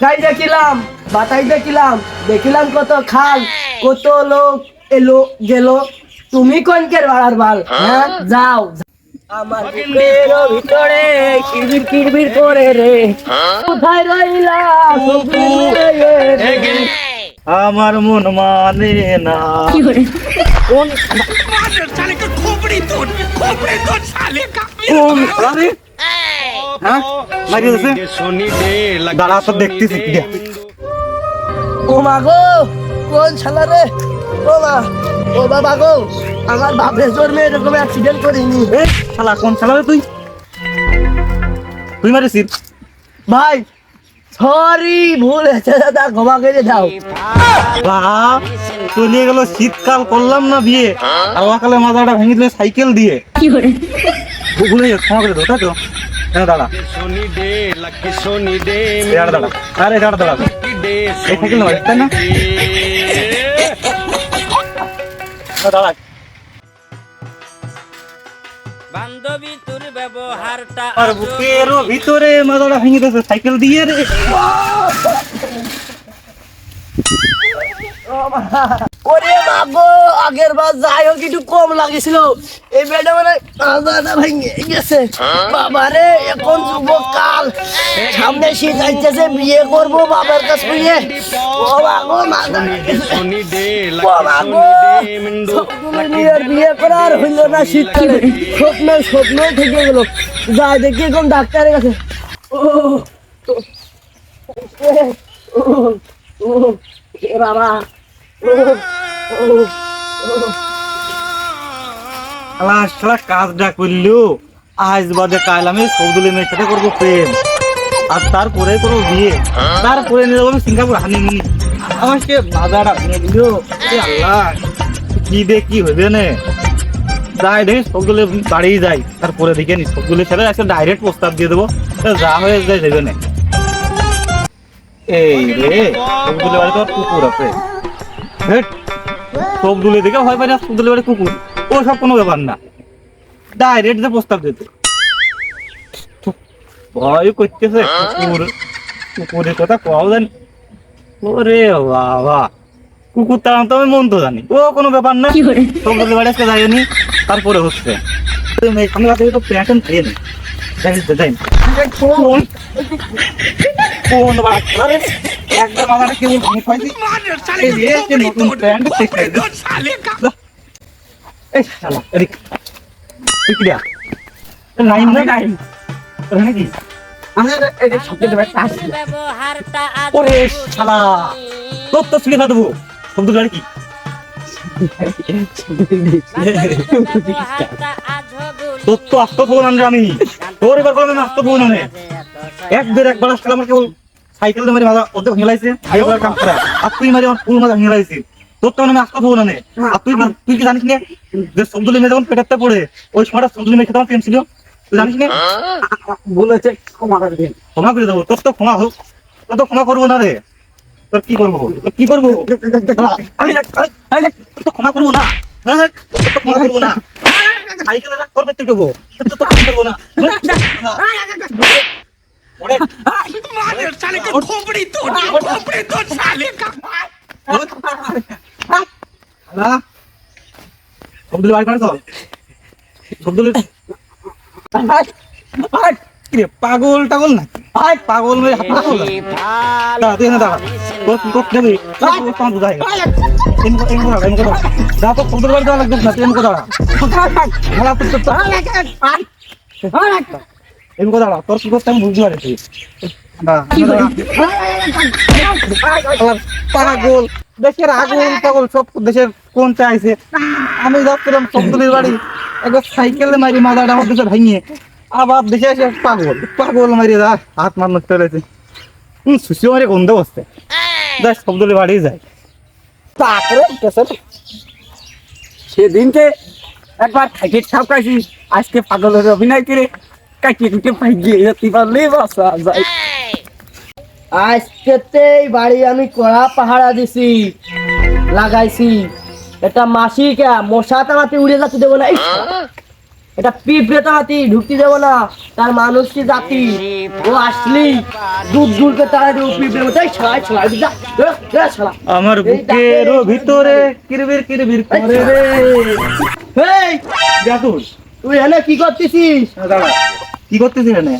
গাই দেখিলাম বাতাই দেখিলাম দেখিলাম কত খাল কত লোক এলো গেল তুমি কোনকের বাড়ার বাল হ্যাঁ যাও আমার বুকের ভিতরে করে রে কোথায় রইলা আমার মন মানে না কোন আরে হ্যাঁ? মারিয়ে দিছে দাঁড়া তো দেখতেছি ও মা গো কোন শালা রে? ও মা ও বাবা গো আমার বাপের জন্মে এরকম অ্যাক্সিডেন্ট করিনি। এ শালা কোন শালা রে তুই? তুই মারিছিস ভাই সরি ভুল হয়েছে দাদা ক্ষমা করে দাও। চলে গেল শীতকাল করলাম না বিয়ে। আল্লাহ কালে মাথাটা ভেঙে দিলে সাইকেল দিয়ে। ভুলে ক্ষমা করে দাও তাই তো? হ্যাঁ দাঁড়া। সোনি ডে লাকি সোনি ডে এই দাঁড়া। আরে দাঁড়া। দাঁড়া ডে এই সাইকেল না তাই না? দাঁড়া। বান্ধবী তোর ব্যবহারটা আর বুকেরও ভিতরে মাথাটা ভেঙে দিয়েছে সাইকেল দিয়ে রে। ওরে বাবু আগের বার যাই হোক একটু কম লাগিছিল। এই বেডে মানে আলাদা ভেঙে গেছে। বাবারে এখন যুবক কাল। সামনে শীত আইতেছে বিয়ে করব বাবার কাছে গিয়ে ও বাবু ও আর বিয়ে করার হইল না শীতকালে। স্বপ্ন স্বপ্ন থেকে গেল। যাই দেখি কোন ডাক্তারের কাছে। ও ও, ও, এ বাবা ও, ও, ও। শালা শালা কাজটা করল। আজ বাদে আমি প্রেম। আর তারপরে করব তারপরে সিঙ্গাপুর হানি আমাকে বাজারটা ভেঙে দিল। আল্লাহ, কি হবে না। যাই দেখি সবগুলো তারপরে দেখে নি সবগুলো ছেলে ডাইরেক্ট প্রস্তাব দিয়ে দেবো। যা হয়ে যায় দেবে না। এই রে সবগুলো বাড়ি তো কুকুর আছে। হেট, সবগুলো দেখে ভয় পাই না বাড়ি কুকুর। ও সব কোনো ব্যাপার না। ডাইরেক্ট যে প্রস্তাব দিতে ভয় করতেছে কুকুর। কুকুরের কথা কও জানি। ওরে বাবা। কুকুর তার তো আমি মন তো জানি। ও কোনো ব্যাপার না। সবগুলো বাড়ি আজকে যাইনি তারপরে হচ্ছে। সামনে কাছে তো প্যান্ট খাইয়ে নি যাই যাই কোন? কোন বাচ্চা রে একদম আমার কেউ ভয় পাইছি। এই রে, সে নতুন প্যান্ট দেখতে এই শালা এদিক। তুই দিয়া নাইন না? নাইন নাকি? ব্যবহারটা আজ ওরে শালা তোর তো শুনে দেবো শব্দ গাড়ি কি? তোর তো আস্ত ফোন আনরে আমি। তোর এবার কোনো আস্ত ফোন আনে এক বের একবার আসলে আমার কেবল সাইকেল দিয়ে মারি মাথা ওদের ভেঙে আগে বলার কাম করা আর তুই মারি আমার ফুল মাথা ভেঙে তোর তো আমি আস্ত ফোন আনে আর তুই তুই কি জানিস না যে শব্দলি মেয়ে যখন পেটাতে পড়ে ওই সময়টা শব্দলি মেয়ে খেতে প্রেম ছিল তুই জানিস না বলেছে ক্ষমা করে দিন ক্ষমা করে দেবো তোর তো ক্ষমা হোক তোর তো ক্ষমা করব না রে তোর কি করব তোর কি করব তোর তো ক্ষমা করব না হ্যাঁ, তোর তো ক্ষমা করব না সাইকেলে দেবো তোর তো ক্ষমা করব না তো রে, পাগল টাগল না আয় পাগল মেয়ে হাত পাগল দাঁড়া তুই এখানে দাঁড়া। তোর কি করতে হবে তোর কি করতে হবে কথা এমনি কথা এমনি কথা দাঁড়া তোর শব্দুলি বাড়ি দেওয়া লাগবে না তুই এমনি কথা দাঁড়া। দাঁড়া তোর তোর এমনি কথা তোর কি করতে আমি বুঝতে। শালা, পাগল দেশের আগুন পাগল সব দেশের কোন চাইছে? আমি যাচ্ছিলাম বাড়ি। একবার সাইকেলে মারি মাথাটা আমার দেশে ভেঙে আবার দেশে এসে পাগল পাগল মারি দা হাত মার নষ্ট হয়েছে হম সুশি মারি গন্ধ বসছে বাড়ি যায়। তারপরে সেদিনকে একবার খাইকে ছাপকাইছি আজকে পাগল পাগলের অভিনয় করে। কাটিয়ে কুটে পাই গিয়ে যেতে পারলে বাসা যায় আজকেতেই বাড়ি আমি কড়া পাহারা দিছি লাগাইছি। এটা মাসি কে? মশা তামাতে উড়ে যাতে দেবো না ইস! এটা পিঁপড়ে তো হাতি ঢুকতে দেবো না তার মানুষ কি জাতি? ও আসলি দূর করে তারা পিঁপড়ে মতো। ছড়াই ছড়াই দিদা ছড়া আমার এই বুকের ডাকে- ভিতরে কিরবির কিরবির করে রে। এই জাতুর তুই এনে কি করতেছিস? দাঁড়া। কি করতেছিস এনে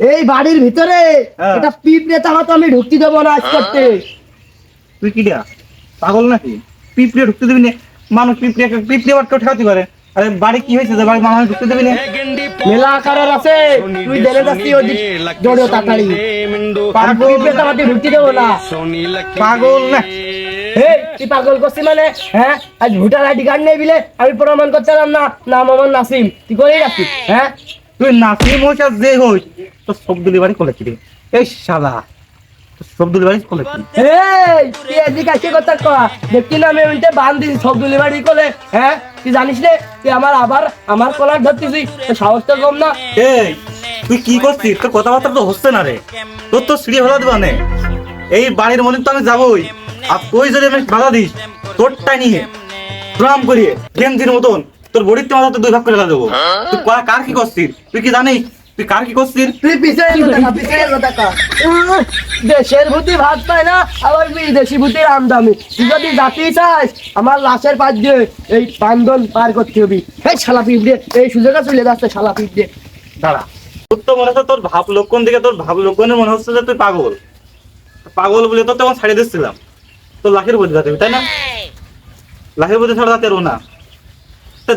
এই বাড়ির ভিতরে হ্যাঁ। এটা পিঁপড়ে তাহা তো আমি ঢুকতে দেবো না আজ করতে। তুই কি দিয়া? পাগল নাকি? পিঁপড়ে ঢুকতে দিবি না। মানুষ পিঁপড়ে পিঁপড়ে আবার কেউ ঠেকাতে পারে আরে বাড়ি কি হয়েছে? বাড়ি মানুষ ঢুকতে দিবি না। মেলা আকারের আছে। তুই দেলে যাচ্ছি ওদিক। জড়িয়ে তাড়াতাড়ি। পাগল পিঁপড়ে তাহা তুই ঢুকতে দেবো না। পাগল না। তুই পাগল করছিস মানে? হ্যাঁ? আজ ভোটার আইডি কার্ড নেই বিলে আমি প্রমাণ করতে না। নাম আমার নাসিম। তুই করেই রাখছিস হ্যাঁ? তুই হোস আর যে হোস তো সব বাড়ি কলেজ রে? এই শালা সব বাড়ি কলেজ এই তুই এদিকে আসে কথা কয়া দেখছি না আমি ওইটা বান দিছি সব ডেলিভারি করে হ্যাঁ? তুই জানিস রে তুই আমার আবার আমার কলার ধরতেছি সাহস তো কম না। এই তুই কি করছিস? তোর কথাবার্তা তো হচ্ছে না রে। তোর তো সিঁড়ি ভালো দিবা নে এই বাড়ির মনে তো আমি যাবই। আর তুই যদি আমি বাধা দিস তোরটাই নিয়ে প্রাম করিয়ে গেঞ্জির মতন তোর বড়িতে মাথা তো দুই ভাগ করে দেবো। তুই কা- কার কি করছিস তুই কি জানিস? তুই কার কি করছিস তুই পিছিয়ে কয়া, পিছিয়ে কয়া। দেশের ভূতি ভাত পায় না আবার বিদেশি আমদামি তুই যদি জাতি চাস আমার লাশের পাশ দিয়ে এই পান্দন পার করতে হবি। এই শালা পিঁপড়ে এই সুযোগে চলে যাচ্ছে শালা পিঁপড়ে দাঁড়া। তোর তো মনে হচ্ছে তোর ভাব লক্ষণ দিকে তোর ভাব লক্ষণের মনে হচ্ছে যে তুই পাগল। পাগল বলে তো তখন ছাড়িয়ে দিচ্ছিলাম। তোর লাখের বই দিতে তাই না? লাখের বই ছাড়া যাতে না।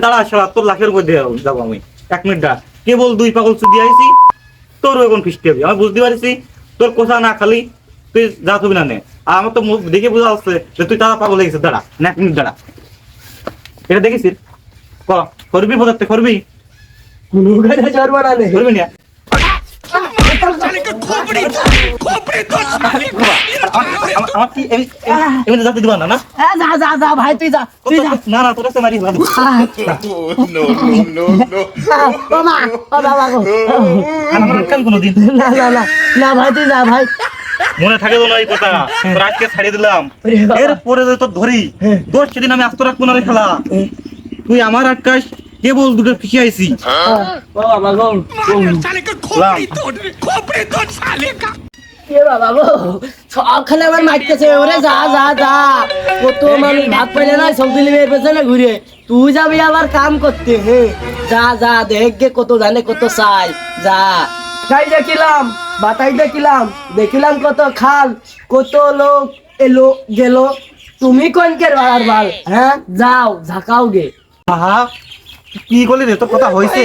দাঁড়া সারা তোর লাখের মধ্যে দিয়ে যাব আমি। এক মিনিট দাঁড়া। কেবল দুই পাগল চুদি আইছি? তোর এখন ফিস্টি হবে। আমি বুঝতে পারছি তোর কোথা না খালি তুই যা থবি না নে। আর আমার তো মুখ দেখে বোঝা যাচ্ছে যে তুই তারা পাগল লেগেছে দাঁড়া না এক মিনিট দাঁড়া। এটা দেখেছিস ক করবি বোঝাতে করবি? কোনো কাজে ছাড়বো না করবি না? না না? হ্যাঁ যা যা যা ভাই তুই যা তুই যা। না না তোর কাছে মারি ভালো ও মা ও বাবা গো। আমার কাল কোনোদিন না না না না ভাই তুই যা ভাই। মনে থাকে তো না এই কথা। তোর আজকে ছাড়িয়ে দিলাম। ওরে বাবা। এর পরে যদি তোর ধরি তোর সেদিন আমি আস্ত রাখব না রে খেলা তুই আমার আকাশ কেবল দুটো ফিসে আইছি। ও বাবা গো লাম। এ বাবা গো সব খালে আমার মারতেছে। ওরে যা যা যা। কত মানুষ ভাত পাইলে না সব দিলি মেয়ের পেছনে ঘুরে। তুই যাবি আবার কাম করতে হে। যা যা দেখ গে কত জানে কত চাই। যা। তাই দেখিলাম বাতাই দেখিলাম। দেখিলাম কত খাল কত লোক এলো গেল। তুমি কোন কে বাড়ার বাল হ্যাঁ? যাও ঝাঁকাও গে। আহা কি করলি রে? তোর কথা হয়েছে।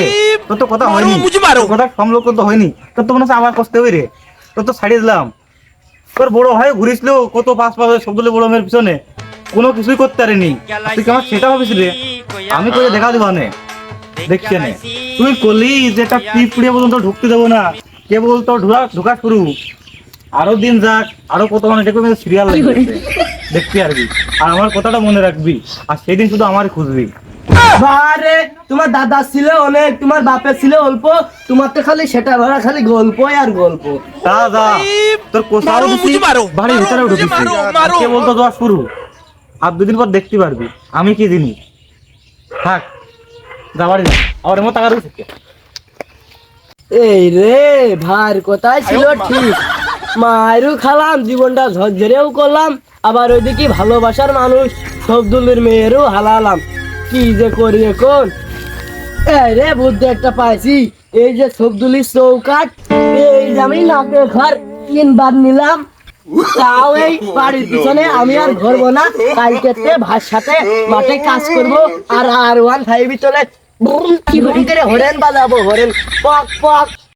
তোর তো কথা হয়নি। তোর কথা সমলোক তো হয়নি। তোর তো মনে হচ্ছে আবার কষ্ট হবে রে। তোর তো ছাড়িয়ে দিলাম। তোর বড় হয় ঘুরিছিল কত পাঁচ পাবে সবগুলো বড় মেয়ের পিছনে। কোনো কিছুই করতে পারিনি। তুই আমার সেটা ভাবিস রে? আমি করে দেখা দিব নে দেখছে নে তুই করলি যেটা পিঁপড়ে পর্যন্ত ঢুকতে দেবো না। কেবল তোর ঢুকা ঢুকা শুরু। আরও দিন যাক আরও কত মানে দেখবে সিরিয়াল লাগবে। দেখতে পারবি। আর আমার কথাটা মনে রাখবি। আর সেদিন শুধু আমার খুঁজবি। বারে তোমার দাদা ছিল অনেক তোমার বাপের ছিল অল্প তোমার তো খালি সেটা ভরা খালি গল্প আর গল্প। যা তোর কোথাও বাড়ির ঢুকিস। কে বলতো যাওয়া শুরু আর দুদিন পর দেখতে পারবি। আমি কি জিনিস থাক যা বাড়ি যা। আমার এমন টাকা রয়েছে এই রে ভার কোথায় ছিল ঠিক? মায়েরও খালাম জীবনটা ঝরঝরেও করলাম। আবার ওইদিকে ভালোবাসার মানুষ সবদুলের মেয়েরও হালালাম। কি যে করি এখন? রে বুদ্ধি একটা পাইছি। এই যে সবদুলির চৌকাট এই যে আমি নাকে ঘর তিনবার নিলাম। তাও এই বাড়ির পিছনে আমি আর ঘরবো না। কালকে ভার সাথে মাঠে কাজ করব আর আর ওয়ান ফাইভ চলে করে হরেন বাজাবো, হরেন। পক পক।